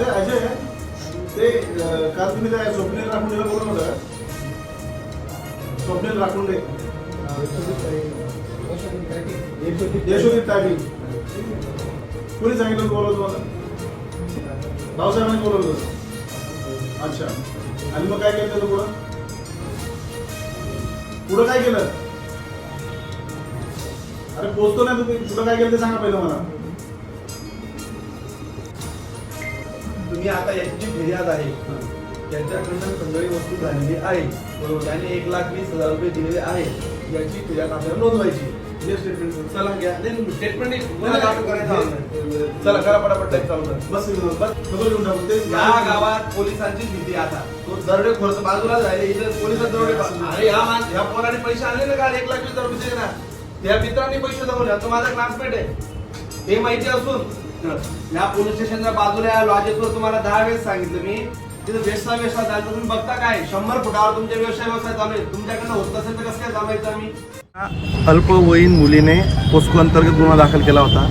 अरे अजय ते काल तुम्ही त्या स्वप्नील राखुंडेला बोलवलं. स्वप्नील राखुंडे. यशोदी टाकी कोणी सांगितलं बोलवलं तुम्हाला? भाऊसाहेबांनी बोलवलं होतं. अच्छा. आणि मग काय केलं पुढं? पुढं काय केलं? अरे पोचतो नाही तुम्ही. पुढं काय केलं ते सांगा पहिलं मला. तुम्ही आता याची फिर्याद आहे. त्याच्याकडनं खंडणी वस्तू झालेली आहे. बरोबर. त्याने एक लाख वीस हजार रुपये दिलेले आहे. याची फिर्याद आपल्याला नोंदवायची. चला घ्या. स्टेटमेंट चला करा पटापट. टाईप चालू करा. बस इथं, बस. सगळं लिहून टाकू. ते या गावात पोलिसांची भीती आता. तो दरोडे खोरस बाजूला राहिले इथे पोलिसात दरोडे अरे या मान ह्या पोराने पैसे आणले ना काल. एक लाख वीस हजार रुपये दिले ना. त्या मित्रांनी पैसे दाखवले तो माझा क्लासमेट आहे. हे माहिती असून या पोलीस स्टेशनच्या बाजूला लॉजेसवर तुम्हाला दहा वेळेस सांगितलं मी. तिथं व्यवसाय व्यवसाय झाला. तुम्ही बघता काय? शंभर फुटावर तुमचे व्यवसाय व्यवसाय चालू आहे तुमच्याकडनं होत असेल तर कसं काय चालवायचं आम्ही? अल्पवयीन मुलीने पोस्को अंतर्गत गुन्हा दाखल केला होता.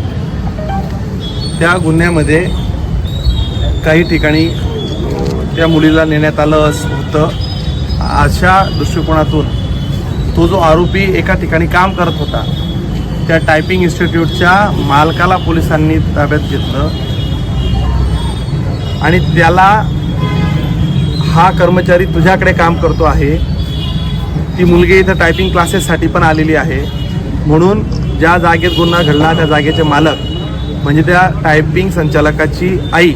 त्या गुन्ह्यामध्ये काही ठिकाणी त्या मुलीला नेण्यात आलं होतं अशा दृष्टिकोनातून तो जो आरोपी एका ठिकाणी काम करत होता त्या टायपिंग इन्स्टिट्यूटच्या मालकाला पोलिसांनी ताब्यात घेतलं. आणि त्याला हा कर्मचारी तुझ्याकडे काम करतो आहे. ती मुलगी इथं टायपिंग क्लासेससाठी पण आलेली आहे. म्हणून ज्या जागेत गुन्हा घडला त्या जागेचे मालक म्हणजे त्या टायपिंग संचालकाची आई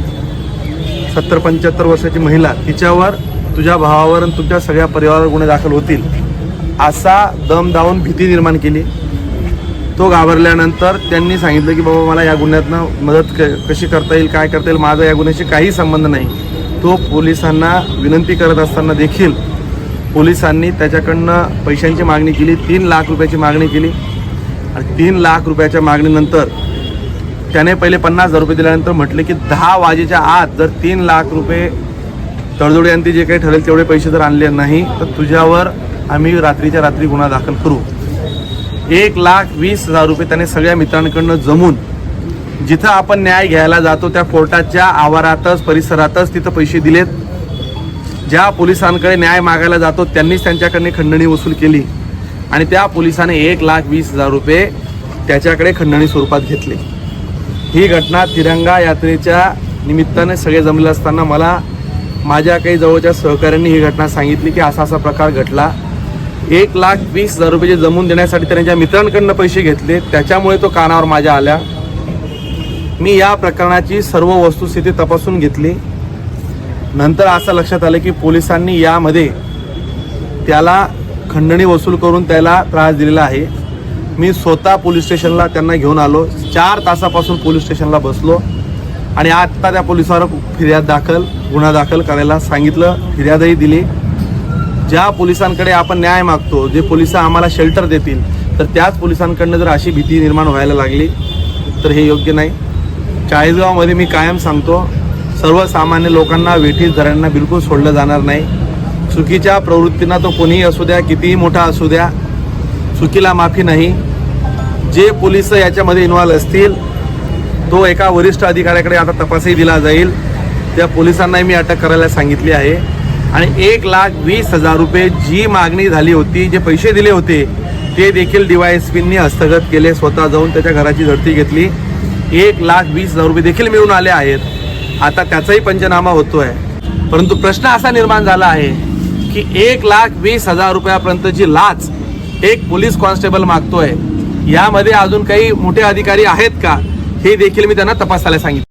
सत्तर पंच्याहत्तर वर्षाची महिला तिच्यावर तुझ्या भावावर आणि तुमच्या सगळ्या परिवारावर गुन्हे दाखल होतील असा दम दावून भीती निर्माण केली. तो घाबरल्यानंतर त्यांनी सांगितलं की बाबा मला या गुन्ह्यातनं मदत क कशी करता येईल काय करता येईल माझा या गुन्ह्याशी काही संबंध नाही. तो पोलिसांना विनंती करत असताना देखील पोलिसांनी त्याच्याकडनं पैशांची मागणी केली तीन लाख रुपयाची मागणी केली. आणि तीन लाख रुपयाच्या मागणीनंतर त्याने पहिले पन्नास हजार रुपये दिल्यानंतर म्हटले की दहा वाजेच्या आत जर तीन लाख रुपये तडजोडी जे काही ठरेल तेवढे पैसे जर आणले नाही तर तुझ्यावर आम्ही रात्रीच्या रात्री गुन्हा दाखल करू. एक लाख वीस हजार रुपये त्याने सगळ्या मित्रांकडनं जमून जिथं आपण न्याय घ्यायला जातो त्या कोर्टाच्या आवारातच परिसरातच तिथं पैसे दिलेत. ज्या पोलिसांकडे न्याय मागायला जातो त्यांनीच त्यांच्याकडे खंडणी वसूल केली. आणि त्या पोलिसाने एक लाख वीस हजार रुपये त्याच्याकडे खंडणी स्वरूपात घेतले. ही घटना तिरंगा यात्रेच्या निमित्ताने सगळे जमले असताना मला माझ्या काही जवळच्या सहकाऱ्यांनी ही घटना सांगितली की असा असा प्रकार घडला. एक लाख वीस हजार रुपये जमून देण्यासाठी त्यांच्या मित्रांकडनं पैसे घेतले त्याच्यामुळे तो कानावर माझ्या आल्या. मी या प्रकरणाची सर्व वस्तुस्थिती तपासून घेतली. नंतर असं लक्षात आलं की पोलिसांनी यामध्ये त्याला खंडणी वसूल करून त्याला त्रास दिलेला आहे. मी स्वतः पोलीस स्टेशनला त्यांना घेऊन आलो. चार तासापासून पोलीस स्टेशनला बसलो आणि आत्ता त्या पोलिसावर फिर्याद दाखल गुन्हा दाखल करायला सांगितलं फिर्यादही दिली. ज्या पोलिसांकडे आपण न्याय मागतो जे पोलीस आम्हाला शेल्टर देतील तर त्याच पोलिसांकडनं जर अशी भीती निर्माण व्हायला लागली तर हे योग्य नाही. चाळीसगावमध्ये मी कायम सांगतो सर्वसामान्य लोकांना वेठीस धरांना बिलकुल सोडलं जाणार नाही. चुकीच्या प्रवृत्तींना तो कोणीही असू द्या कितीही मोठा असू द्या चुकीला माफी नाही. जे पोलीस याच्यामध्ये इन्व्हॉल्व असतील तो एका वरिष्ठ अधिकाऱ्याकडे आता तपासही दिला जाईल. त्या पोलिसांनाही मी अटक करायला सांगितली आहे. आणि एक लाख वीस हजार रुपये जी मागणी झाली होती जे पैसे दिले होते ते देखील डीवायएसपींनी हस्तगत केले स्वतः जाऊन त्याच्या घराची झडती घेतली. एक लाख वीस हजार रुपये देखील मिळून आले आहेत. आता त्याचाही पंचनामा होतो आहे परंतु प्रश्न असा निर्माण झाला आहे की एक लाख वीस हजार रुपयापर्यंतची लाच एक पोलीस कॉन्स्टेबल मागतोय. यामध्ये अजून काही मोठे अधिकारी आहेत का? हे देखील मी त्यांना तपासायला सांगितलं.